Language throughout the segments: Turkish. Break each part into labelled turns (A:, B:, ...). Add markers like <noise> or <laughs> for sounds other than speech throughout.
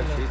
A: Her şey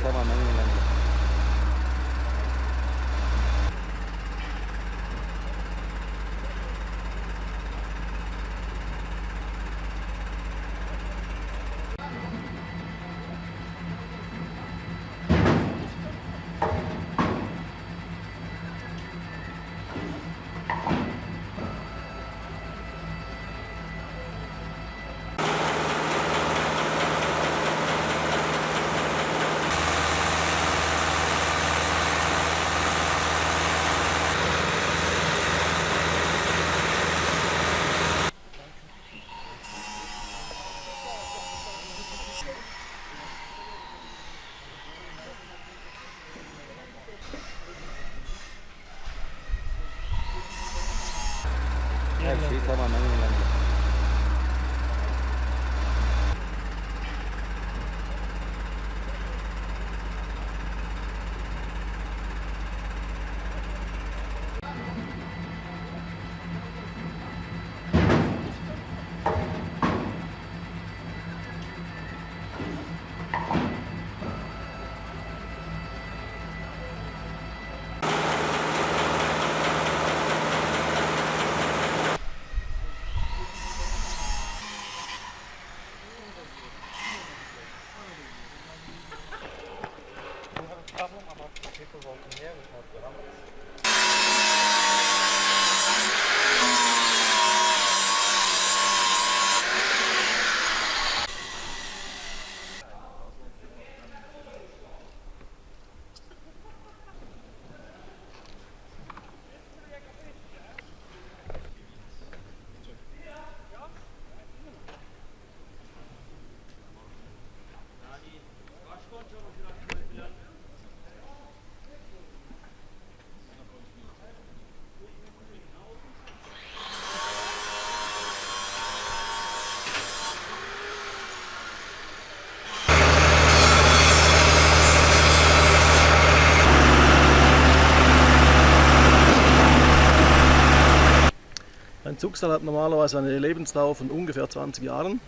B: Zugseil hat normalerweise eine Lebensdauer von ungefähr 20 Jahren.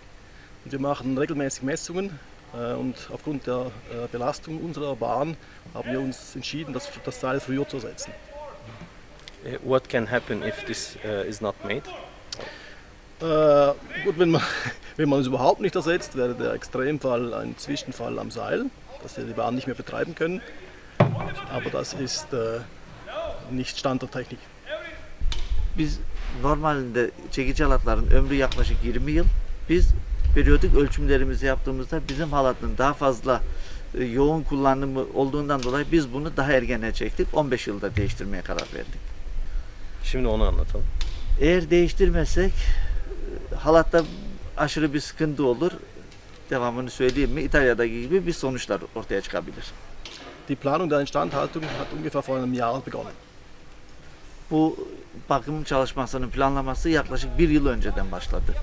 B: Und wir machen regelmäßig Messungen. äh, Und aufgrund der äh, Belastung unserer Bahn haben wir uns entschieden, das, das Seil früher zu ersetzen.
C: Uh, What can happen if this uh, is not made?
B: Äh, gut, wenn man, <laughs> wenn man es überhaupt nicht ersetzt, wäre der Extremfall ein Zwischenfall am Seil, dass wir die Bahn nicht mehr betreiben können. Aber das ist äh, nicht Standardtechnik.
D: Biz normalde çekici halatların ömrü yaklaşık 20 yıl. Biz periyodik ölçümlerimizi yaptığımızda bizim halatın daha fazla e, yoğun kullanımı olduğundan dolayı biz bunu daha ergene çektik. 15 yılda değiştirmeye karar verdik.
C: Şimdi onu anlatalım.
D: Eğer değiştirmezsek e, halatta aşırı bir sıkıntı olur. Devamını söyleyeyim mi? İtalya'daki gibi bir sonuçlar ortaya çıkabilir.
B: Die Planung der Instandhaltung hat ungefähr vor einem Jahr begonnen.
D: Bu bakım çalışmasının planlaması yaklaşık bir yıl önceden başladı.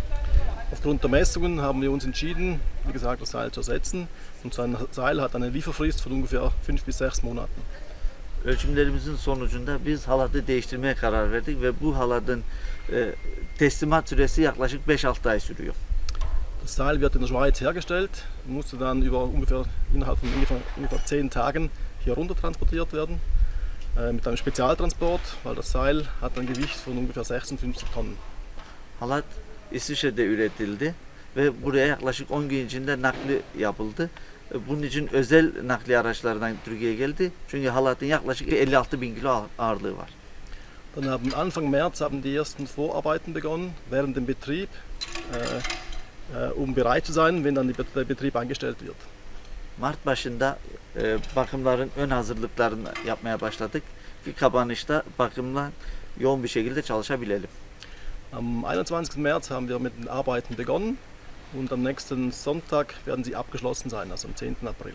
B: Aufgrund der Messungen haben wir uns entschieden, wie gesagt, das Seil zu ersetzen. Und so ein Seil hat eine Lieferfrist von ungefähr 5 bis 6 Monaten.
D: Ölçümlerimizin sonucunda biz halatı değiştirmeye karar verdik ve bu halatın e, teslimat süresi yaklaşık 5-6 ay sürüyor.
B: Das Seil wird in der Schweiz hergestellt, musste dann über ungefähr innerhalb von ungefähr, ungefähr 10 Tagen hier runter transportiert werden. Äh, mit einem Spezialtransport, weil das Seil hat ein Gewicht von ungefähr 56 Tonnen.
D: Halat İsviçre'de üretildi ve buraya yaklaşık 10 gün içinde nakli yapıldı. Bunun için özel nakliye araçlardan Türkiye'ye geldi. Çünkü halatın yaklaşık 56 bin kilo ağ- ağırlığı var.
B: Dann haben Anfang März haben die ersten Vorarbeiten begonnen, während dem Betrieb, äh, äh, um bereit zu sein, wenn dann der Betrieb eingestellt wird.
D: Mart başında e, bakımların ön hazırlıklarını yapmaya başladık ki kapanışta bakımla yoğun bir şekilde çalışabilelim.
B: Am 21. März haben wir mit den Arbeiten begonnen und am nächsten Sonntag werden sie abgeschlossen sein, also am 10. April.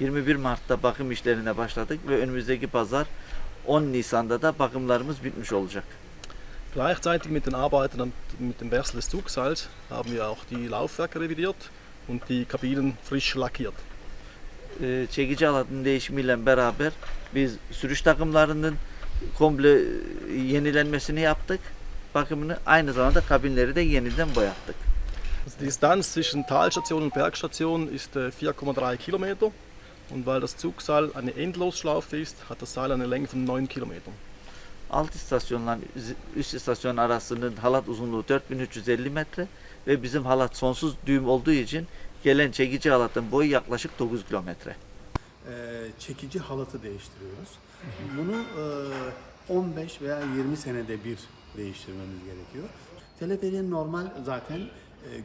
D: 21 Mart'ta bakım işlerine başladık ve önümüzdeki pazar 10 Nisan'da da bakımlarımız bitmiş olacak.
B: Gleichzeitig mit den Arbeiten mit dem Wechsel des Zugseils haben wir auch die Laufwerke revidiert und die Kabinen frisch lackiert.
D: Ee, çekici halatın değişimiyle beraber biz sürüş takımlarının komple e, yenilenmesini yaptık. Bakımını aynı zamanda kabinleri de yeniden boyattık.
B: Die Distanz zwischen Talstation und Bergstation ist äh, 4,3 Kilometer Und weil das Zugseil eine Endlosschlaufe ist, hat das Seil eine Länge von 9 Kilometern.
D: Alt istasyonla üst istasyon arasının halat uzunluğu 4350 metre ve bizim halat sonsuz düğüm olduğu için gelen çekici halatın boyu yaklaşık 9 kilometre.
E: e, çekici halatı değiştiriyoruz. Bunu e, 15 veya 20 senede bir değiştirmemiz gerekiyor. Teleferiğin normal zaten e,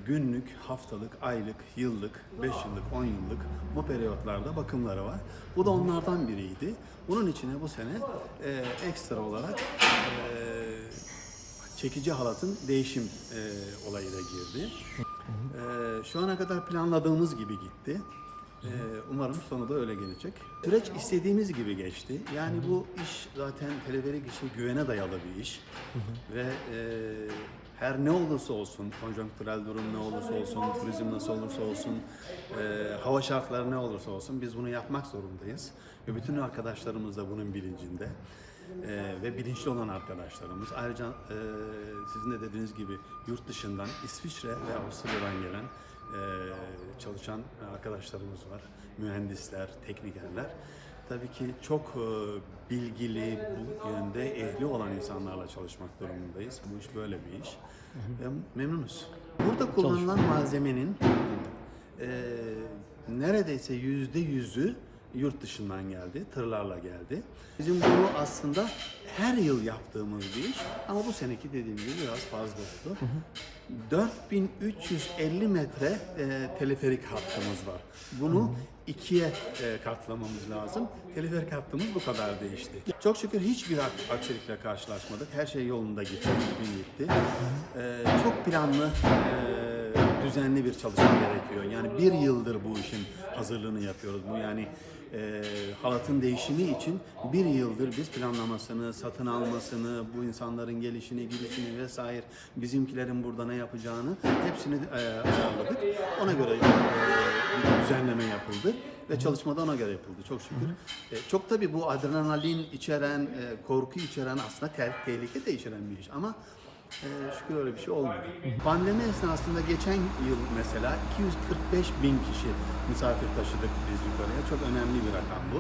E: günlük, haftalık, aylık, yıllık, 5 yıllık, 10 yıllık bu periyotlarda bakımları var. Bu da onlardan biriydi. Bunun içine bu sene e, ekstra olarak e, çekici halatın değişim e, olayı da girdi. E, şu ana kadar planladığımız gibi gitti. E, umarım sonu da öyle gelecek. Süreç istediğimiz gibi geçti. Yani bu iş zaten teleferik işi güvene dayalı bir iş. Ve e, her ne olursa olsun, konjonktürel durum ne olursa olsun, turizm nasıl olursa olsun, e, hava şartları ne olursa olsun biz bunu yapmak zorundayız. Ve bütün arkadaşlarımız da bunun bilincinde. Ee, ve bilinçli olan arkadaşlarımız. Ayrıca e, sizin de dediğiniz gibi yurt dışından İsviçre ve Avusturya'dan gelen e, çalışan arkadaşlarımız var. Mühendisler, teknikerler. Tabii ki çok e, bilgili, bu yönde ehli olan insanlarla çalışmak durumundayız. Bu iş böyle bir iş. Ve memnunuz. Burada kullanılan malzemenin e, neredeyse yüzde yüzü yurt dışından geldi, tırlarla geldi. Bizim bunu aslında her yıl yaptığımız bir iş ama bu seneki dediğim gibi biraz fazla oldu. 4350 metre e, teleferik hattımız var. Bunu ikiye e, katlamamız lazım. Teleferik hattımız bu kadar değişti. Çok şükür hiçbir ak- aksilikle karşılaşmadık. Her şey yolunda gitti, gitti. E, çok planlı, e, düzenli bir çalışma gerekiyor. Yani bir yıldır bu işin hazırlığını yapıyoruz. Bu yani e, halatın değişimi için bir yıldır biz planlamasını, satın almasını, bu insanların gelişini, gidişini vesaire, bizimkilerin burada ne yapacağını hepsini e, ayarladık. Ona göre e, bir düzenleme yapıldı ve çalışmada ona göre yapıldı çok şükür. E, çok tabii bu adrenalin içeren, e, korku içeren aslında te- tehlike de içeren bir iş ama ee, şükür öyle bir şey olmadı. Pandemi esnasında geçen yıl mesela 245 bin kişi misafir taşıdık biz yukarıya. Çok önemli bir rakam bu.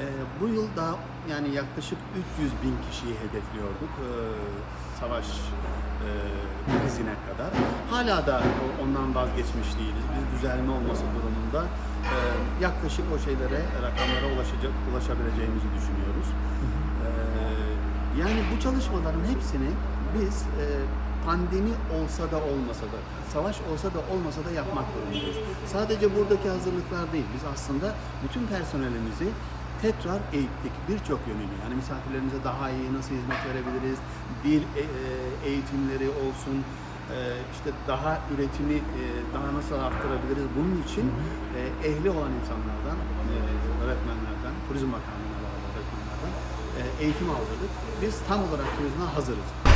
E: Ee, bu yıl da yani yaklaşık 300 bin kişiyi hedefliyorduk. Ee, savaş e, krizine kadar. Hala da ondan vazgeçmiş değiliz. Biz düzelme olması durumunda e, yaklaşık o şeylere, rakamlara ulaşacak, ulaşabileceğimizi düşünüyoruz. Ee, yani bu çalışmaların hepsini biz e, pandemi olsa da olmasa da, savaş olsa da olmasa da yapmak durumundayız. Sadece buradaki hazırlıklar değil, biz aslında bütün personelimizi tekrar eğittik birçok yönüyle. Yani misafirlerimize daha iyi nasıl hizmet verebiliriz, dil e, e, eğitimleri olsun, e, işte daha üretimi daha nasıl arttırabiliriz. Bunun için ehli olan insanlardan, öğretmenlerden, turizm makamına bağlı öğretmenlerden eğitim aldırdık. Biz tam olarak turizme hazırız.